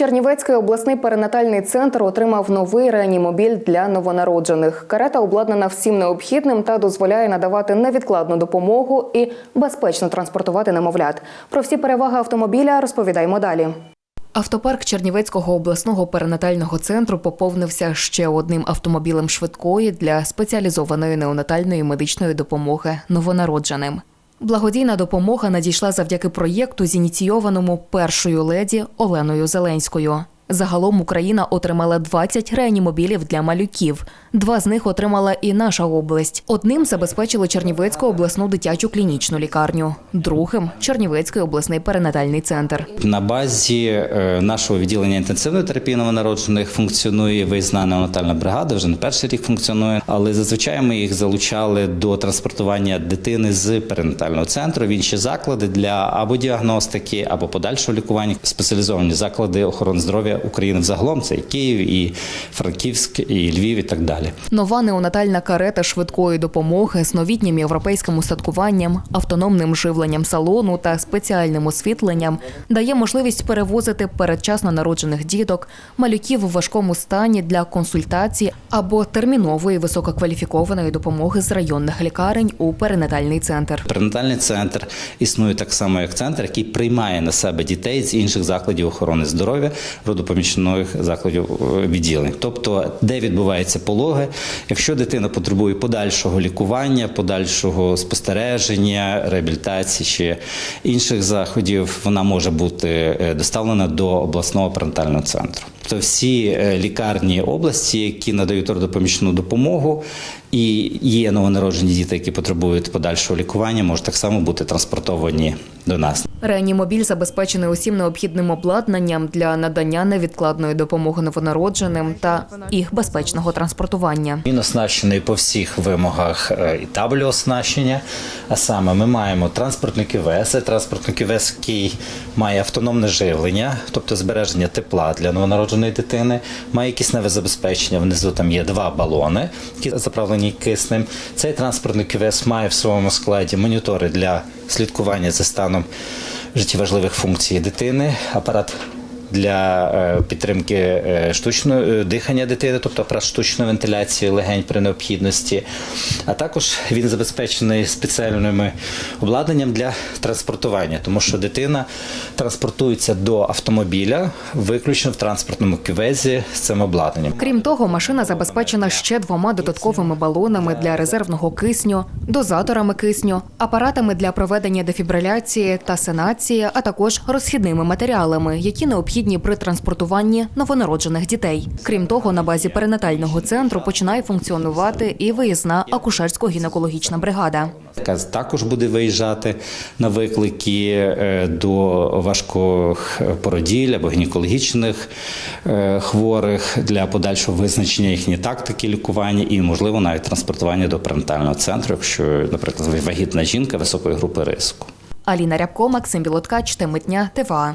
Чернівецький обласний перинатальний центр отримав новий реанімобіль для новонароджених. Карета обладнана всім необхідним та дозволяє надавати невідкладну допомогу і безпечно транспортувати немовлят. Про всі переваги автомобіля розповідаємо далі. Автопарк Чернівецького обласного перинатального центру поповнився ще одним автомобілем швидкої для спеціалізованої неонатальної медичної допомоги новонародженим. Благодійна допомога надійшла завдяки проєкту, зініційованому першою леді Оленою Зеленською. Загалом Україна отримала 20 реанімобілів для малюків. Два з них отримала і наша область. Одним забезпечили Чернівецьку обласну дитячу клінічну лікарню, другим Чернівецький обласний перинатальний центр. На базі е, нашого відділення інтенсивної терапії новонароджених функціонує виїзна неонатальна бригада, вже не перший рік функціонує, але зазвичай ми їх залучали до транспортування дитини з перинатального центру в інші заклади для або діагностики, або подальшого лікування. Спеціалізовані заклади охорони здоров'я України взагалом це і Київ, і Франківськ, і Львів, і так далі. Нова неонатальна карета швидкої допомоги з новітнім європейським устаткуванням, автономним живленням салону та спеціальним освітленням дає можливість перевозити передчасно народжених діток, малюків у важкому стані для консультації або термінової висококваліфікованої допомоги з районних лікарень у перинатальний центр. Перинатальний центр існує так само, як центр, який приймає на себе дітей з інших закладів охорони здоров'я, родопомічних закладів е, відділень. Тобто, де відбуваються пологи, якщо дитина потребує подальшого лікування, подальшого спостереження, реабілітації чи інших заходів, вона може бути е, доставлена до обласного перинатального центру. Тобто всі е, лікарні області, які надають родопомічну допомогу, і є новонароджені діти, які потребують подальшого лікування, можуть так само бути транспортовані до нас. Реанімобіль забезпечений усім необхідним обладнанням для надання невідкладної допомоги новонародженим та їх безпечного транспортування. Він оснащений по всіх вимогах е, і табелю оснащення. А саме ми маємо транспортний ківес, транспортний ківес, який має автономне живлення, тобто збереження тепла для новонародженої дитини, має кисневе забезпечення. Внизу там є два балони, які заправлені киснем. Цей транспортний ківес має в своєму складі монітори для слідкування за станом життєважливих функцій дитини, апарат для е, підтримки е, штучного е, дихання дитини, тобто апарат штучної вентиляції легень при необхідності. А також він забезпечений спеціальним обладнанням для транспортування, тому що дитина транспортується до автомобіля виключно в транспортному кювезі з цим обладнанням. Крім того, машина забезпечена ще двома додатковими балонами для резервного кисню, дозаторами кисню, апаратами для проведення дефібриляції та сенації, а також розхідними матеріалами, які необхідні при транспортуванні новонароджених дітей. Крім того, на базі перинатального центру починає функціонувати і виїзна акушерсько-гінекологічна бригада. яка також буде виїжджати на виклики е, до важких породіль або гінекологічних е, хворих для подальшого визначення їхньої тактики лікування і, можливо, навіть транспортування до перинатального центру, якщо, наприклад, вагітна жінка високої групи ризику. Аліна Рябко, Максим Білоткач, Теми ТВА.